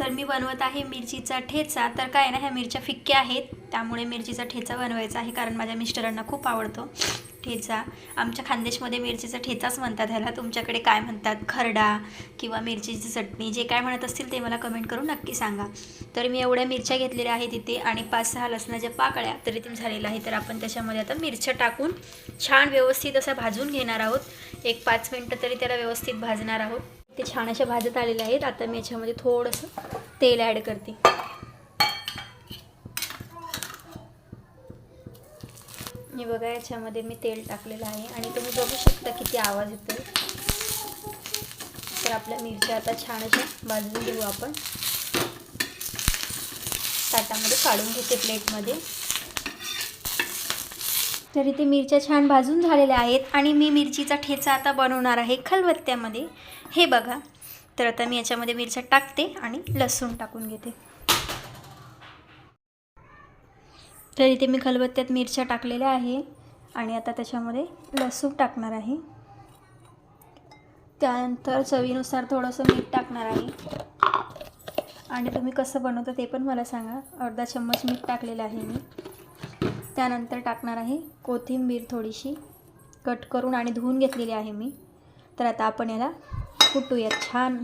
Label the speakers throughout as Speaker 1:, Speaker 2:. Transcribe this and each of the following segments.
Speaker 1: तर मी बनवत आहे मिरचीचा ठेचा. तर काय ना ह्या मिरच्या फिक्क्या आहेत. त्यामुळे मिरचीचा ठेचा बनवायचा आहे कारण माझ्या मिस्टरांना खूप आवडतो ठेचा. आमच्या खानदेशमध्ये मिरचीचा ठेचाच म्हणतात ह्याला. तुमच्याकडे काय म्हणतात? खरडा किंवा मिरचीची चटणी जे काय म्हणत असतील ते मला कमेंट करून नक्की सांगा. तर मी एवढ्या मिरच्या घेतलेल्या आहेत इथे आणि पाच सहा लसणाच्या पाकळ्या तरी ते झालेलं आहे तर आपण त्याच्यामध्ये आता मिरच्या टाकून छान व्यवस्थित असं भाजून घेणार आहोत. एक पाच मिनटं तरी त्याला व्यवस्थित भाजणार आहोत. ते छान अशा भाजत आलेल्या आहेत. आता मी याच्यामध्ये थोडंसं तेल ॲड करते. मी बघा याच्यामध्ये मी तेल टाकलेलं आहे. आणि तुम्ही बघू शकता किती आवाज येतो तर आपल्या मिरच्या आता छान अशा भाजून घेऊ आपण. ताटामध्ये काढून घेते प्लेटमध्ये तर इथे मिरच्या छान भाजून झालेल्या आहेत आणि मी मिरचीचा ठेचा आता बनवणार आहे खलबत्त्यामध्ये. हे बघा. तर आता मी याच्यामध्ये मिरच्या टाकते आणि लसूण टाकून घेते. तर इथे मी खलबत्त्यात मिरच्या टाकलेल्या आहे आणि आता त्याच्यामध्ये लसूण टाकणार आहे. त्यानंतर चवीनुसार थोडंसं मीठ टाकणार आहे. आणि तुम्ही कसं बनवता ते पण मला सांगा. अर्धा चम्मच मीठ टाकलेलं आहे मी. त्यानंतर टाकणार आहे कोथिंबीर थोडीशी. कट करून आणि धुवून घेतलेली आहे मी. तर आता आपण याला कुटूयात छान.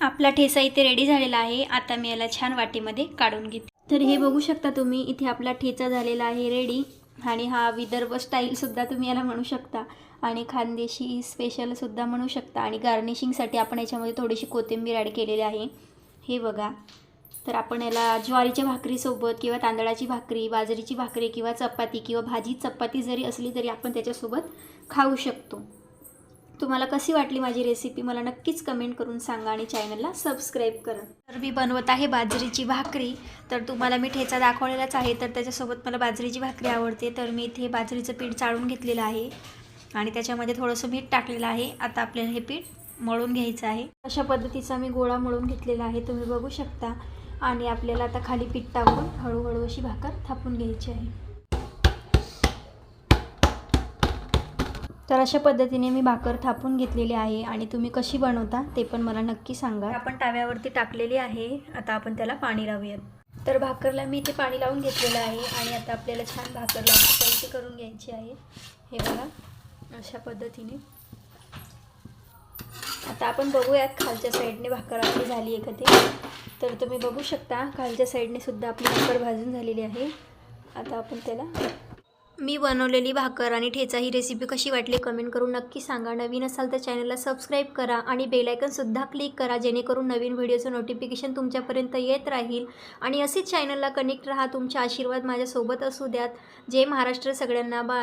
Speaker 1: आपला ठेसा इथे रेडी झालेला आहे. आता मी याला छान वाटीमध्ये काढून घेते. तर हे बघू शकता तुम्ही इथे आपला ठेचा झालेला आहे रेडी आणि हा विदर्भ स्टाईलसुद्धा तुम्ही याला म्हणू शकता. आणि खानदेशी स्पेशलसुद्धा म्हणू शकता. आणि गार्निशिंगसाठी आपण याच्यामध्ये थोडीशी कोथिंबीर ॲड केलेली आहे. हे बघा. तर आपण याला ज्वारीच्या भाकरीसोबत किंवा तांदळाची भाकरी बाजरीची भाकरी किंवा चपाती किंवा भाजी चपाती जरी असली तरी आपण त्याच्यासोबत खाऊ शकतो. तुम्हाला कशी वाटली माझी रेसिपी मला नक्कीच कमेंट करून सांगा आणि चॅनलला सबस्क्राईब करा. तर मी बनवत आहे बाजरीची भाकरी. तर तुम्हाला मी ठेचा दाखवलेलाच आहे तर त्याच्यासोबत मला बाजरीची भाकरी आवडते. तर मी इथे बाजरीचं पीठ चाळून घेतलेलं आहे आणि त्याच्यामध्ये थोडंसं मीठ टाकलेलं आहे. आता आपल्याला हे पीठ मळून घ्यायचं आहे. अशा पद्धतीचा मी गोळा मळून घेतलेला आहे तुम्ही बघू शकता. आणि आपल्याला आता खाली पीठ टाकून हळूहळू अशी भाकर थापून घ्यायची आहे. तर अशा पद्धतीने मी भाकर थापून घेतलेली आहे आणि तुम्ही कशी बनवता ते पण मला नक्की सांगा. आपण ताव्यावरती टाकलेली आहे. आता आपण त्याला पाणी लावूयात. तर भाकरला मी इथे पाणी लावून घेतलेलं आहे आणि आता आपल्याला छान भाकर लावून चौकी करून घ्यायची आहे. हे बघा अशा पद्धतीने. आता आपण बघूयात खालच्या साईडने भाकर आपली झाली आहे का ते. तर तुम्ही बघू शकता खालच्या साईडने सुद्धा आपली भाकर भाजून झालेली आहे. आता आपण त्याला मी बनवलेली भाकर आणि ठेचा ही रेसिपी कशी वाटली कमेंट करून नक्की सांगा. नवीन असाल तर चॅनलला सबस्क्राईब करा आणि बेलायकनसुद्धा क्लिक करा जेणेकरून नवीन व्हिडिओचं नोटिफिकेशन तुमच्यापर्यंत येत राहील. आणि असेच चॅनलला कनेक्ट राहा तुमचे आशीर्वाद माझ्यासोबत असू द्यात. जय महाराष्ट्र सगळ्यांना. बा